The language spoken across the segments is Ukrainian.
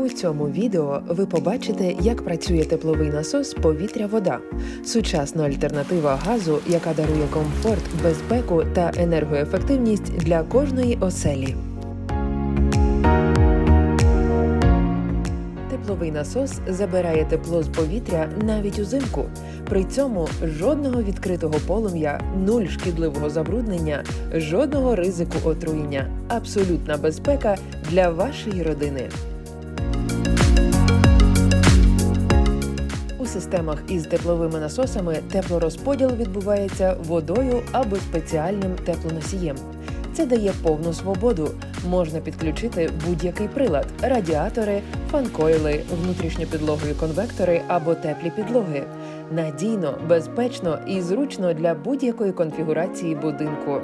У цьому відео ви побачите, як працює тепловий насос повітря-вода, сучасна альтернатива газу, яка дарує комфорт, безпеку та енергоефективність для кожної оселі. Тепловий насос забирає тепло з повітря навіть узимку. При цьому жодного відкритого полум'я, нуль шкідливого забруднення, жодного ризику отруєння. Абсолютна безпека для вашої родини. Системах із тепловими насосами теплорозподіл відбувається водою або спеціальним теплоносієм. Це дає повну свободу. Можна підключити будь-який прилад: радіатори, фанкойли, внутрішньопідлогові конвектори або теплі підлоги. Надійно, безпечно і зручно для будь-якої конфігурації будинку.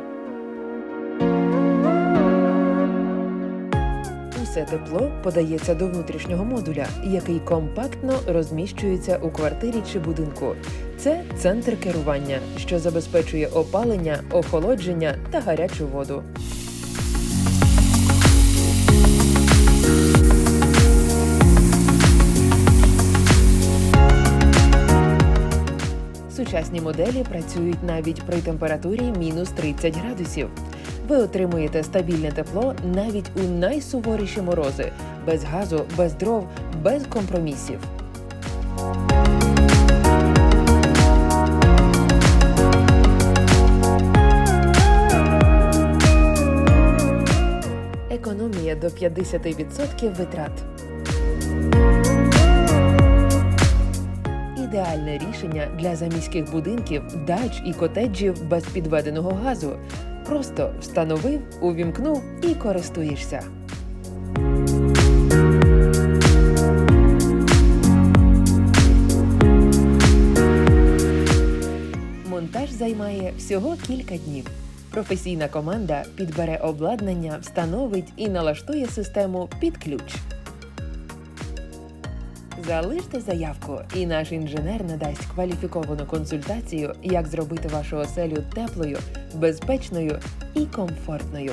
Усе тепло подається до внутрішнього модуля, який компактно розміщується у квартирі чи будинку. Це центр керування, що забезпечує опалення, охолодження та гарячу воду. Сучасні моделі працюють навіть при температурі мінус 30 градусів. Ви отримуєте стабільне тепло навіть у найсуворіші морози, без газу, без дров, без компромісів. Економія до 50% витрат. Ідеальне рішення для заміських будинків, дач і котеджів без підведеного газу. Просто встановив, увімкнув і користуєшся. Монтаж займає всього кілька днів. Професійна команда підбере обладнання, встановить і налаштує систему під ключ. Залиште заявку, і наш інженер надасть кваліфіковану консультацію, як зробити вашу оселю теплою, безпечною і комфортною.